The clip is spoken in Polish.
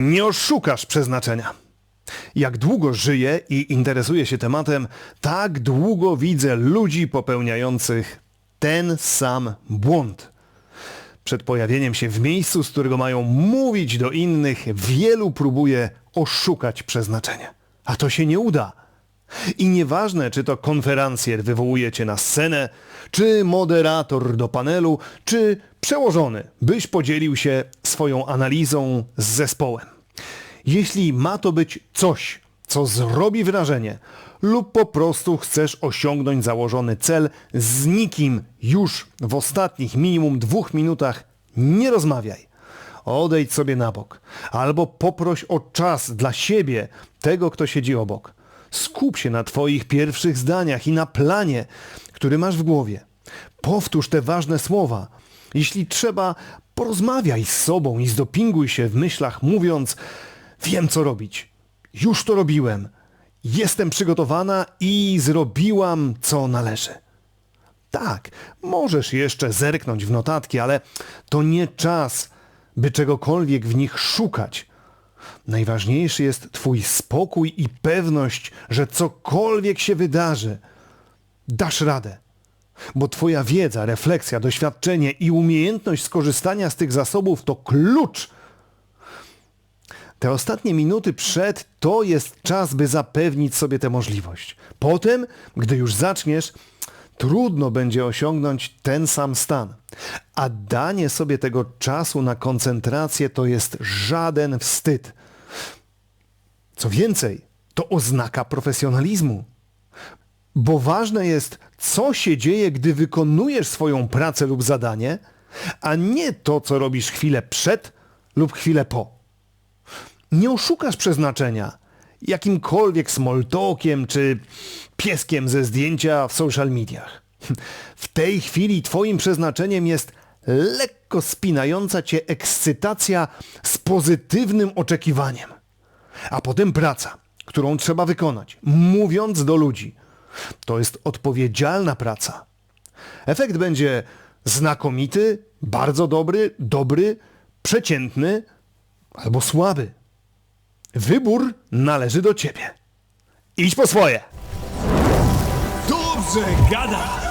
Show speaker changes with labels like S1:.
S1: Nie oszukasz przeznaczenia. Jak długo żyję i interesuję się tematem, tak długo widzę ludzi popełniających ten sam błąd. Przed pojawieniem się w miejscu, z którego mają mówić do innych, wielu próbuje oszukać przeznaczenie. A to się nie uda. I nieważne, czy to konferencjer wywołuje cię na scenę, czy moderator do panelu, czy przełożony, byś podzielił się swoją analizą z zespołem. Jeśli ma to być coś, co zrobi wrażenie, lub po prostu chcesz osiągnąć założony cel, z nikim już w ostatnich minimum dwóch minutach nie rozmawiaj. Odejdź sobie na bok. Albo poproś o czas dla siebie tego, kto siedzi obok. Skup się na Twoich pierwszych zdaniach i na planie, który masz w głowie. Powtórz te ważne słowa. Jeśli trzeba, porozmawiaj z sobą i zdopinguj się w myślach, mówiąc wiem co robić. Już to robiłem. Jestem przygotowana i zrobiłam co należy. Tak, możesz jeszcze zerknąć w notatki, ale to nie czas, by czegokolwiek w nich szukać. Najważniejszy jest Twój spokój i pewność, że cokolwiek się wydarzy, dasz radę. Bo Twoja wiedza, refleksja, doświadczenie i umiejętność skorzystania z tych zasobów to klucz. Te ostatnie minuty przed to jest czas, by zapewnić sobie tę możliwość. Potem, gdy już zaczniesz, trudno będzie osiągnąć ten sam stan. A danie sobie tego czasu na koncentrację to jest żaden wstyd. Co więcej, to oznaka profesjonalizmu. Bo ważne jest, co się dzieje, gdy wykonujesz swoją pracę lub zadanie, a nie to, co robisz chwilę przed lub chwilę po. Nie oszukasz przeznaczenia jakimkolwiek smoltokiem czy pieskiem ze zdjęcia w social mediach. W tej chwili twoim przeznaczeniem jest lekko spinająca cię ekscytacja z pozytywnym oczekiwaniem. A potem praca, którą trzeba wykonać, mówiąc do ludzi. To jest odpowiedzialna praca. Efekt będzie znakomity, bardzo dobry, dobry, przeciętny albo słaby. Wybór należy do ciebie. Idź po swoje.
S2: Dobrze gada!